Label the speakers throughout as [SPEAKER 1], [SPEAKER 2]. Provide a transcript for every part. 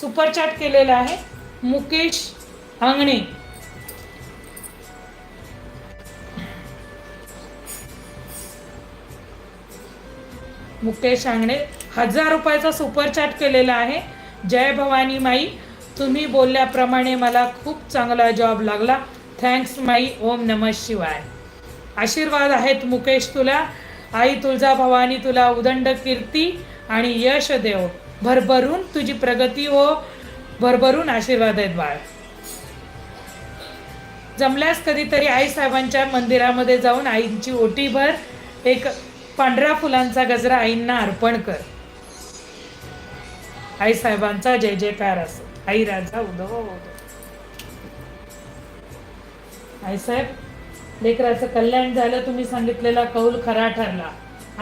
[SPEAKER 1] Super chat केलेला आहे. मुकेश अंगणे मुकेश अंगणे हजार रुपयाचा सुपर चॅट केलेला आहे. जय भवानी माई तुम्ही बोलल्याप्रमाणे मला खूप चांगला जॉब लागला. थँक्स माई ओम नम शिवाय. आशीर्वाद आहेत मुकेश तुला. आई तुळजा भवानी तुला उदंड कीर्ती आणि यश देव. भरभरून तुझी प्रगती हो. भरभरून आशीर्वाद आहेत बाळ. जमल्यास कधीतरी आई साहेबांच्या मंदिरामध्ये जाऊन आईंची ओटी भर एक पांढऱ्या फुलांचा गजरा आईंना अर्पण कर. आई साहेबांचा जय जयकार असो आई राजा उदव उदव आई साहेब लेकराचं कल्याण झालं तुम्ही सांगितलेला कौल खरा ठरला.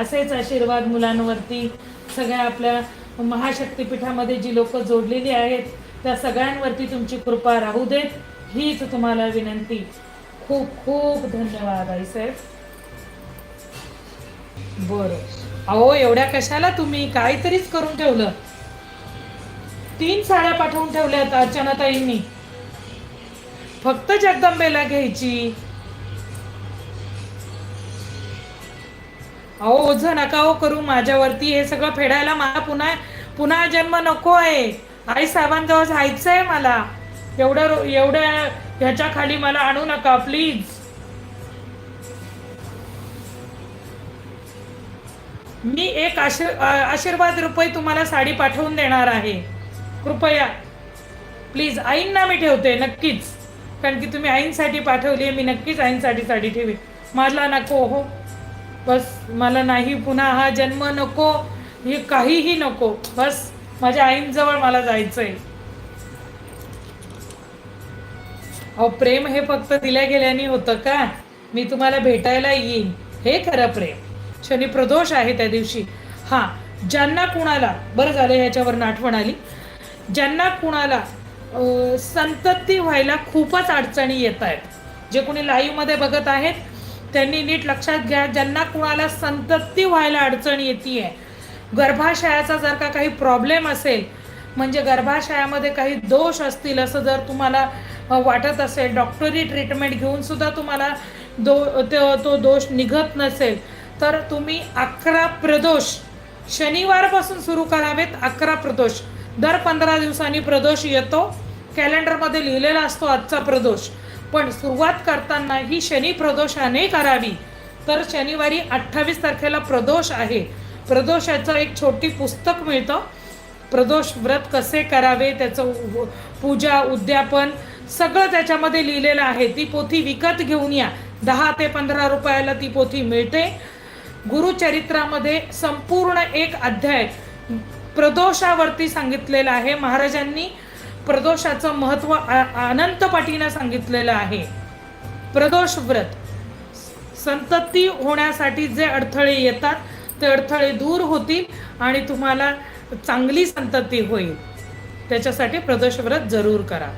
[SPEAKER 1] असेच आशीर्वाद मुलांवरती सगळ्या आपल्या महाशक्तीपीठामध्ये जी लोक जोडलेली आहेत त्या सगळ्यांवरती तुमची कृपा राहू देत हीच तुम्हाला विनंती. खूप खूप धन्यवाद आई साहेब. बरं. अहो एवढ्या कशाला तुम्ही? काहीतरीच करून ठेवलं. तीन साड्या पाठवून ठेवल्यात अर्चनाताईंनी. फक्त जगदंबेला घ्यायची. अहो ओझं नका हो करू माझ्यावरती. हे सगळं फेडायला मला पुन्हा पुन्हा जन्म नको आहे. आई साहेबांजवळ जायचं आहे मला. एवढं एवढ्या ह्याच्या खाली मला आणू नका प्लीज मी एक आशीर् आशीर्वाद रुपये तुम्हाला साडी पाठवून देणार आहे. कृपया. प्लीज आईंना मी ठेवते नक्कीच. कारण की तुम्ही आईंसाठी पाठवली आहे मी नक्कीच आईंसाठी साडी ठेवी मला नको हो. बस मला नाही पुन्हा हा जन्म नको हे काहीही नको. बस माझ्या आईंजवळ मला जायचं आहे अहो प्रेम हे फक्त दिल्या गेल्याने होतं का? मी तुम्हाला भेटायला येईन. हे खरं प्रेम. शनी प्रदोष आहे त्या दिवशी. हां ज्यांना कुणाला बरं झालं ह्याच्यावर आठवण आली. ज्यांना कुणाला संतती व्हायला खूपच अडचणी येत आहेत जे कोणी लाईव्हमध्ये बघत आहेत त्यांनी नीट लक्षात घ्या ज्यांना कुणाला संतती व्हायला अडचण येते गर्भाशयाचा जर का काही प्रॉब्लेम असेल म्हणजे गर्भाशयामध्ये काही दोष असतील असं जर तुम्हाला वाटत असेल डॉक्टरी ट्रीटमेंट घेऊन सुद्धा तुम्हाला दो तो- तो दोष निघत नसेल तर तुम्ही अकरा प्रदोष शनिवारपासून सुरू करावेत अकरा प्रदोष. दर पंधरा दिवसांनी प्रदोष येतो. कॅलेंडरमध्ये लिहिलेला असतो आजचा प्रदोष. पण सुरुवात करताना ही शनी प्रदोषाने करावी. तर शनिवारी अठ्ठावीस तारखेला प्रदोष आहे. प्रदोषाचं एक छोटी पुस्तक मिळतं. प्रदोष व्रत कसे करावे त्याचं पूजा उद्यापन सगळं त्याच्यामध्ये लिहिलेलं आहे. ती पोथी विकत घेऊन या. दहा ते पंधरा रुपयाला ती पोथी मिळते. गुरुचरित्रामध्ये संपूर्ण एक अध्याय प्रदोषावरती सांगितलेला आहे. महाराजांनी प्रदोषाचं महत्त्व आ- अनंत पाटीनं सांगितलेलं आहे. प्रदोष व्रत. संतती होण्यासाठी जे अडथळे येतात ते अडथळे दूर होतील आणि तुम्हाला चांगली संतती होईल. त्याच्यासाठी प्रदोष व्रत जरूर करा.